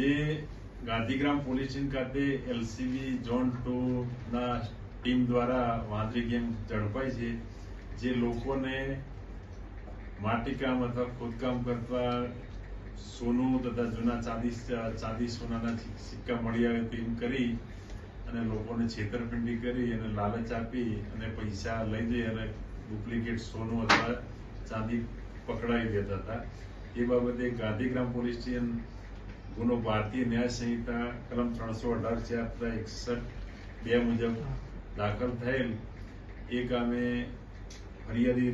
જે Gandhigram police station ખાતે LCB zone two ના ટીમ દ્વારા વાંદરી ગેમ ઝડપાઈ છે, જે લોકોને માટીકામ અથવા ખોદકામ કરતા સોનું તથા જૂના ચાંદી ચાંદી સોનાના સિક્કા મળી આવે તેમ કરી અને લોકોને છેતરપિંડી કરી અને લાલચ આપી અને પૈસા લઈ જઈ અને ડુપ્લિકેટ સોનું અથવા ચાંદી પકડાવી દેતા હતા. એ બાબતે ગાંધીગ્રામ પોલીસ સ્ટેશન ગુનો ભારતીય ન્યાય સંહિતા, કલમ ત્રણસો અઢાર ચાર એકસઠ, બે મુજબ દાખલ થયેલ એ ગામે ફરિયાદી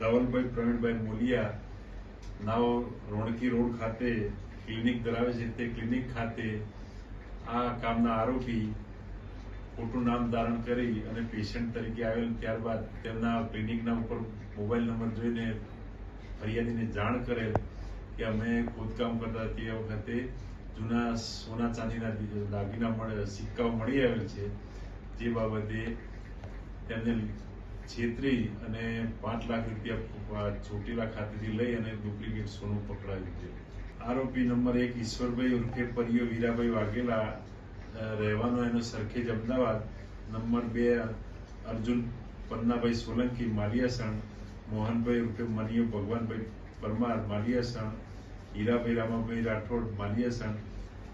ધવલભાઈ પ્રવીણભાઈ મોલિયા નાવ રોણકી રોડ ખાતે ક્લિનિક ધરાવે છે. તે ક્લિનિક ખાતે આ કામના આરોપી ખોટું નામ ધારણ કરી અને પેશન્ટ તરીકે આવેલ ત્યારબાદ તેમના ક્લિનિકના ઉપર મોબાઈલ નંબર જોઈને ફરિયાદીને જાણ કરેલ કે અમે ખોદકામ કરતા તે વખતે જૂના સોના ચાંદીના દાગીના મળે, સિક્કાઓ મળી આવેલ છે. જે બાબતે તેમને છેતરી અને પાંચ લાખ રૂપિયા ચોટીલા ખાતેથી લઈ અને ડુપ્લિકેટ સોનું પકડાવ્યું છે આરોપી નંબર એક ઈશ્વરભાઈ ઉર્ફે પરિયો વીરાભાઈ વાઘેલા રહેવાનો એનો સરખેજ અમદાવાદ. નંબર બે, અર્જુન પન્નાભાઈ સોલંકી, માલિયાસણ. મોહનભાઈ ઉર્ફે મનિયો ભગવાનભાઈ પરમાર માલિયાસણ હીરાભાઈ ભાઈ રાઠોડ માલિયાસણ,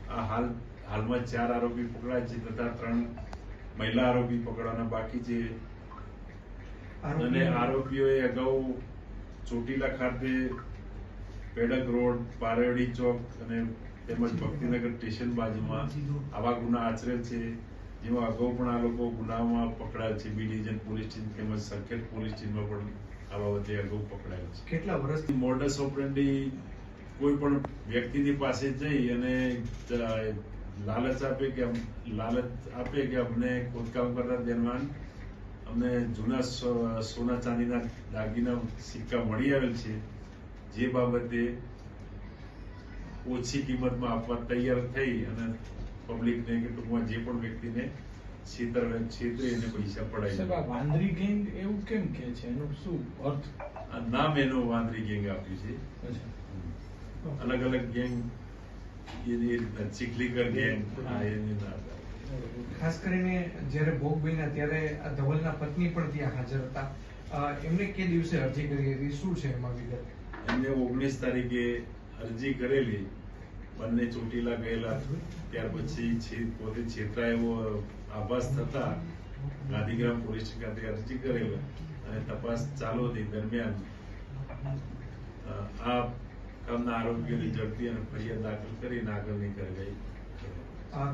આ હાલ, હાલમાં ચાર આરોપી પકડાય છે તથા ત્રણ મહિલા આરોપી પકડવાના બાકી છે. અને આરોપીઓએ અગાઉ ચોટીલા ખાતે પેડક રોડ, પારેડી ચોક અને તેમજ ભક્તિનગર સ્ટેશન બાજુમાં આવા ગુના આચરેલ છે, જેમાં અગાઉ પણ આ લોકો ગુનામાં પકડાયા છે. બી ડિવિઝન, પોલીસ સ્ટેશન તેમજ સરખેજ પોલીસ સ્ટેશનમાં પણ આ બાબતે અગાઉ પકડાયેલ છે. કેટલા વર્ષથી મોડસ ઓપરેન્ડી કોઈ પણ વ્યક્તિની પાસે જઈ અને લાલચ આપે કે લાલચ આપે કે અમને ખોદકામ કરતા દરમિયાન અમને જૂના સોના ચાંદીના દાગીના સિક્કા મળી આવેલ છે, જે બાબતે ઓછી કિંમતમાં આપવા તૈયાર થઈ અને પબ્લિકને કે ટૂંકમાં જે પણ વ્યક્તિને છેતર છેતરી અને પૈસા પડાય વાંદરી ગેંગ એવું કેમ કે છે? એનો શું અર્થ? આ નામ એનું વાંદરી ગેંગ આપ્યું છે. અલગ અલગ ગેંગ એની રીતના ચીખલીકર ગેંગ આ એની ખાસ કરીને જ્યારે ભોગ બન્યા ત્યારે આ ધવલના પત્ની પણ ત્યાં હાજર હતા. એમને કે દિવસે અરજી કરી હતી? શું છે એમાં વિગત? એમને ઓગણીસ તારીખે અરજી કરેલી. બંને ચોટીલા ગયેલા ત્યાર પછી પોતે છેતરા એવો આભાસ થતા ગાંધીગ્રામ પોલીસ ખાતે અરજી કરેલ અને તપાસ ચાલુ હતી. દરમિયાન આ કામના આરોપીઓની ઝડપી અને ફરિયાદ દાખલ કરીને આગળની કાર્યવાહી